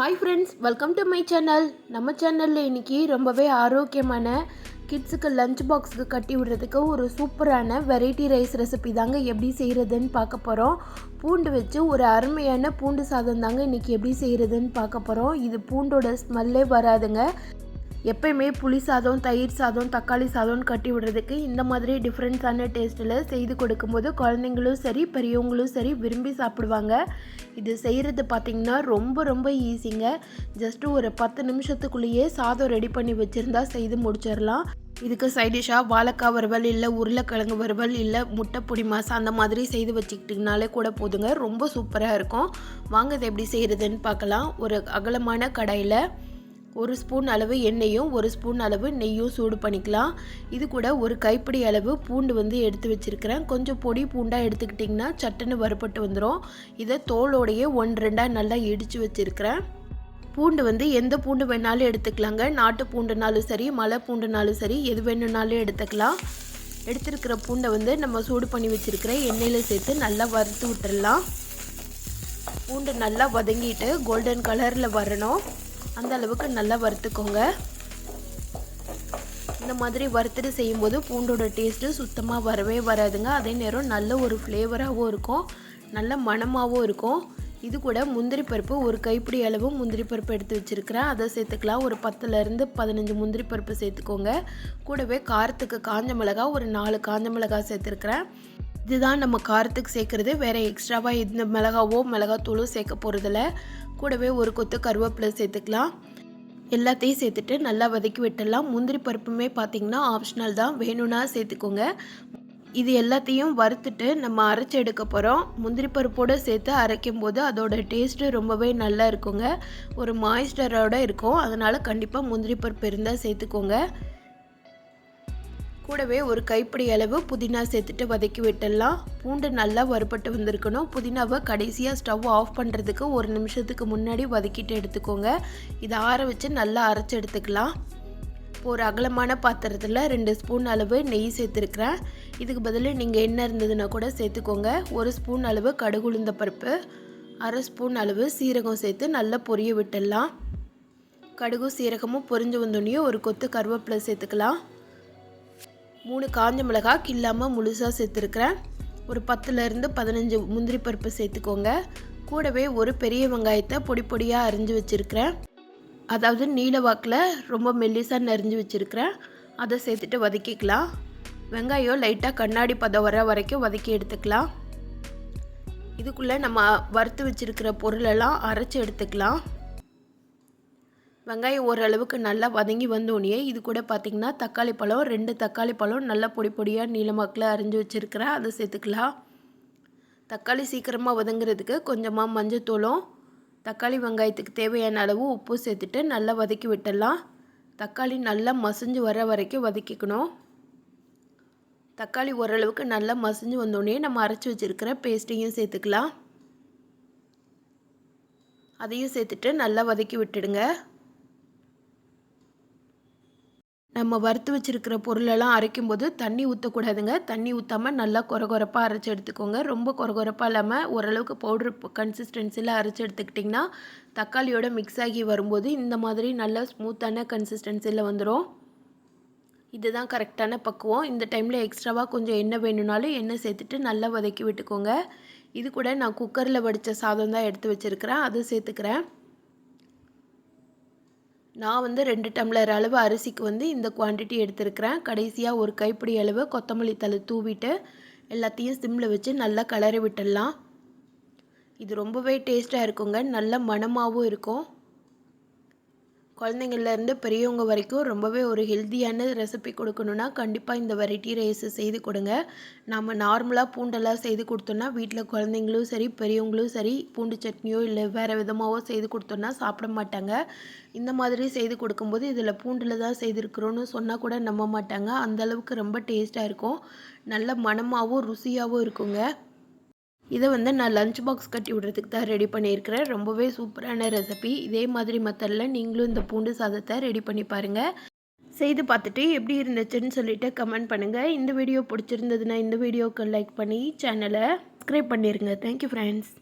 Hi friends welcome to my channel நம்ம சேனலில் இன்றைக்கி ரொம்பவே ஆரோக்கியமான கிட்ஸுக்கு லஞ்ச் பாக்ஸுக்கு கட்டி விடுறதுக்கு ஒரு சூப்பரான வெரைட்டி ரைஸ் ரெசிபி தாங்க எப்படி செய்கிறதுன்னு பார்க்க போகிறோம் பூண்டு வச்சு ஒரு அருமையான பூண்டு சாதம் தாங்க இன்றைக்கி எப்படி செய்கிறதுன்னு பார்க்க போகிறோம் இது பூண்டோட ஸ்மெல்லே வராதுங்க. எப்பயுமே புளி சாதம் தயிர் சாதம் தக்காளி சாதம்னு கட்டி விடுறதுக்கு இந்த மாதிரி டிஃப்ரெண்ட்ஸான டேஸ்ட்டில் செய்து கொடுக்கும்போது குழந்தைங்களும் சரி பெரியவங்களும் சரி விரும்பி சாப்பிடுவாங்க. இது செய்கிறது பார்த்திங்கன்னா ரொம்ப ரொம்ப ஈஸிங்க. ஜஸ்ட்டு ஒரு பத்து நிமிஷத்துக்குள்ளேயே சாதம் ரெடி பண்ணி வச்சுருந்தா செய்து முடிச்சிடலாம். இதுக்கு சைடிஷாக வாழைக்காய் வறுவல் இல்லை உருளைக்கிழங்கு வறுவல் இல்லை முட்டை பொடி மாசம் அந்த மாதிரி செய்து வச்சுக்கிட்டிங்கனாலே கூட போதுங்க. ரொம்ப சூப்பராக இருக்கும். வாங்க இதை எப்படி செய்கிறதுன்னு பார்க்கலாம். ஒரு அகலமான கடையில் ஒரு ஸ்பூன் அளவு எண்ணெயும் ஒரு ஸ்பூன் அளவு நெய்யும் சூடு பண்ணிக்கலாம். இது கூட ஒரு கைப்பிடி அளவு பூண்டு வந்து எடுத்து வச்சுருக்கிறேன். கொஞ்சம் பொடி பூண்டாக எடுத்துக்கிட்டிங்கன்னா சட்டுன்னு வறுப்பட்டு வந்துடும் இதை தோலோடையே ஒன் ரெண்டாக நல்லா இடித்து வச்சுருக்கிறேன். பூண்டு வந்து எந்த பூண்டு வேணாலும் எடுத்துக்கலாங்க. நாட்டு பூண்டுனாலும் சரி மலை பூண்டுனாலும் சரி எது வேணும்னாலும் எடுத்துக்கலாம். எடுத்துருக்கிற பூண்டை வந்து நம்ம சூடு பண்ணி வச்சுருக்கிற எண்ணெயில் சேர்த்து நல்லா வறுத்து விட்டுடலாம் பூண்டு நல்லா வதங்கிட்டு கோல்டன் கலரில் வரணும். அந்த அளவுக்கு நல்லா வறுத்துக்கோங்க. இந்த மாதிரி வறுத்துட்டு செய்யும்போது பூண்டோட டேஸ்ட்டு சுத்தமாக வரவே வராதுங்க. அதே நேரம் நல்ல ஒரு ஃப்ளேவராகவும் இருக்கும். நல்ல மணமாகவும் இருக்கும். இது கூட முந்திரி பருப்பு ஒரு கைப்பிடி அளவு முந்திரி பருப்பு எடுத்து வச்சுருக்கிறேன். அதை சேர்த்துக்கலாம். ஒரு பத்துலேருந்து பதினஞ்சு முந்திரி பருப்பு சேர்த்துக்கோங்க. கூடவே காரத்துக்கு காஞ்ச மிளகா ஒரு நாலு காஞ்ச மிளகா சேர்த்துருக்குறேன். இதுதான் நம்ம காரத்துக்கு சேர்க்குறது. வேறு எக்ஸ்ட்ராவாக இந்த மிளகாவோ மிளகாத்தூளோ சேர்க்க போகிறதில்ல கூடவே ஒரு கொத்து கருவேப்பிலை சேர்த்துக்கலாம். எல்லாத்தையும் சேர்த்துட்டு நல்லா வதக்கி விட்டுடலாம். முந்திரி பருப்புமே பார்த்திங்கன்னா ஆப்ஷனல் தான். வேணும்னா சேர்த்துக்கோங்க. இது எல்லாத்தையும் வறுத்துட்டு நம்ம அரைச்சி எடுக்க போகிறோம் முந்திரி பருப்போடு சேர்த்து அரைக்கும் போது அதோட டேஸ்ட்டு ரொம்பவே நல்லா இருக்குங்க. ஒரு மாய்ஸ்டரோடு இருக்கும். அதனால் கண்டிப்பாக முந்திரி பருப்பு இருந்தால் சேர்த்துக்கோங்க. கூடவே ஒரு கைப்பிடி அளவு புதினா சேர்த்துட்டு வதக்கி விட்டுடலாம். பூண்டு நல்லா வறுபட்டு வந்திருக்கணும். புதினாவை கடைசியாக ஸ்டவ் ஆஃப் பண்ணுறதுக்கு ஒரு நிமிஷத்துக்கு முன்னாடி வதக்கிட்டு எடுத்துக்கோங்க. இதை ஆற வச்சு நல்லா அரைச்சி எடுத்துக்கலாம். ஒரு அகலமான பாத்திரத்தில் ரெண்டு ஸ்பூன் அளவு நெய் சேர்த்துருக்குறேன். இதுக்கு பதில் நீங்கள் என்ன இருந்ததுன்னா கூட சேர்த்துக்கோங்க. ஒரு ஸ்பூன் அளவு கடுகுளுந்த பருப்பு அரை ஸ்பூன் அளவு சீரகம் சேர்த்து நல்லா பொரிய விட்டுடலாம். கடுகு சீரகமும் பொரிஞ்சு வந்தோடனே ஒரு கொத்து கருவேப்பிலை சேர்த்துக்கலாம். மூணு காஞ்ச மிளகா கில்லாமல் முழுசாக சேர்த்துருக்குறேன். ஒரு பத்துலேருந்து பதினஞ்சு முந்திரி பருப்பு சேர்த்துக்கோங்க. கூடவே ஒரு பெரிய வெங்காயத்தை பொடி பொடியாக அரிஞ்சு வச்சுருக்கிறேன். அதாவது நீல வாக்கில் ரொம்ப மெல்லிசாக நரிஞ்சு வச்சுருக்கிறேன். அதை சேர்த்துட்டு வதக்கிக்கலாம். வெங்காயம் லைட்டாக கண்ணாடி பதம் வர வரைக்கும் வதக்கி எடுத்துக்கலாம். இதுக்குள்ளே நம்ம வறுத்து வச்சுருக்கிற பொருளெல்லாம் அரைச்சி எடுத்துக்கலாம். வெங்காயம் ஓரளவுக்கு நல்லா வதங்கி வந்தோடனே இது கூட பார்த்திங்கன்னா தக்காளி பழம் ரெண்டு தக்காளி பழம் நல்லா பொடி பொடியாக நீளமாக்கில் அரிஞ்சு வச்சுருக்கிறேன். அதை சேர்த்துக்கலாம். தக்காளி சீக்கிரமாக வதங்குறதுக்கு கொஞ்சமாக மஞ்சத்தூளும் தக்காளி வெங்காயத்துக்கு தேவையான அளவு உப்பு சேர்த்துட்டு நல்லா வதக்கி விட்டுடலாம். தக்காளி நல்லா மசிஞ்சு வர வரைக்கும் வதக்கிக்கணும். தக்காளி ஓரளவுக்கு நல்லா மசிஞ்சு வந்தோடனே நம்ம அரைச்சி வச்சுருக்கிற பேஸ்ட்டையும் சேர்த்துக்கலாம். அதையும் சேர்த்துட்டு நல்லா வதக்கி விட்டுடுங்க. நம்ம வறுத்து வச்சுருக்கிற பொருளெல்லாம் அரைக்கும் போது தண்ணி ஊற்றக்கூடாதுங்க தண்ணி ஊற்றாமல் நல்லா குறை அரைச்சி எடுத்துக்கோங்க. ரொம்ப குறை இல்லாமல் ஓரளவுக்கு பவுட்ரு கன்சிஸ்டன்சியில் அரைச்சி எடுத்துக்கிட்டிங்கன்னா தக்காளியோட மிக்ஸ் ஆகி வரும்போது இந்த மாதிரி நல்லா ஸ்மூத்தான கன்சிஸ்டன்சியில் வந்துடும் இதுதான் கரெக்டான பக்குவம். இந்த டைமில் எக்ஸ்ட்ராவாக கொஞ்சம் எண்ணெய் வேணும்னாலும் எண்ணெய் சேர்த்துட்டு நல்லா வதக்கி விட்டுக்கோங்க. இது கூட நான் குக்கரில் வடித்த சாதம் தான் எடுத்து வச்சுருக்கிறேன். அதை சேர்த்துக்கிறேன். நான் வந்து ரெண்டு டம்ளர் அளவு அரிசிக்கு வந்து இந்த குவான்டிட்டி எடுத்துருக்கிறேன். கடைசியாக ஒரு கைப்பிடி அளவு கொத்தமல்லி தலை தூவிட்டு எல்லாத்தையும் சிம்மில் வச்சு நல்லா கலரி விட்டுடலாம். இது ரொம்பவே டேஸ்ட்டாக இருக்குங்க. நல்ல மணமாகவும் இருக்கும். குழந்தைங்கள்லேருந்து பெரியவங்க வரைக்கும் ரொம்பவே ஒரு ஹெல்த்தியான ரெசிபி கொடுக்கணுன்னா கண்டிப்பாக இந்த வெரைட்டி ரைஸ் செய்து கொடுங்க. நம்ம நார்மலாக பூண்டெல்லாம் செய்து கொடுத்தோன்னா வீட்டில் குழந்தைங்களும் சரி பெரியவங்களும் சரி பூண்டு சட்னியோ இல்லை வேறு விதமாகவோ செய்து கொடுத்தோன்னா சாப்பிட மாட்டாங்க. இந்த மாதிரி செய்து கொடுக்கும்போது இதில் பூண்டில் தான் செய்திருக்கிறோன்னு சொன்னால் கூட நம்ப மாட்டாங்க. அந்தளவுக்கு ரொம்ப டேஸ்ட்டாக இருக்கும். நல்ல மணமாகவும் ருசியாகவும் இருக்குங்க. இதை வந்து நான் லஞ்ச் பாக்ஸ் கட்டி விடுறதுக்கு தான் ரெடி பண்ணியிருக்கிறேன். ரொம்பவே சூப்பரான ரெசிபி இதே மாதிரி மெத்தடில் நீங்களும் இந்த பூண்டு சாதத்தை ரெடி பண்ணி பாருங்கள் செய்து பார்த்துட்டு எப்படி இருந்துச்சுன்னு சொல்லிவிட்டு கமெண்ட் பண்ணுங்கள் இந்த வீடியோ பிடிச்சிருந்ததுன்னா இந்த வீடியோவுக்கு லைக் பண்ணி சேனலை சப்ஸ்கிரைப் பண்ணிடுங்க தேங்க்யூ ஃப்ரெண்ட்ஸ்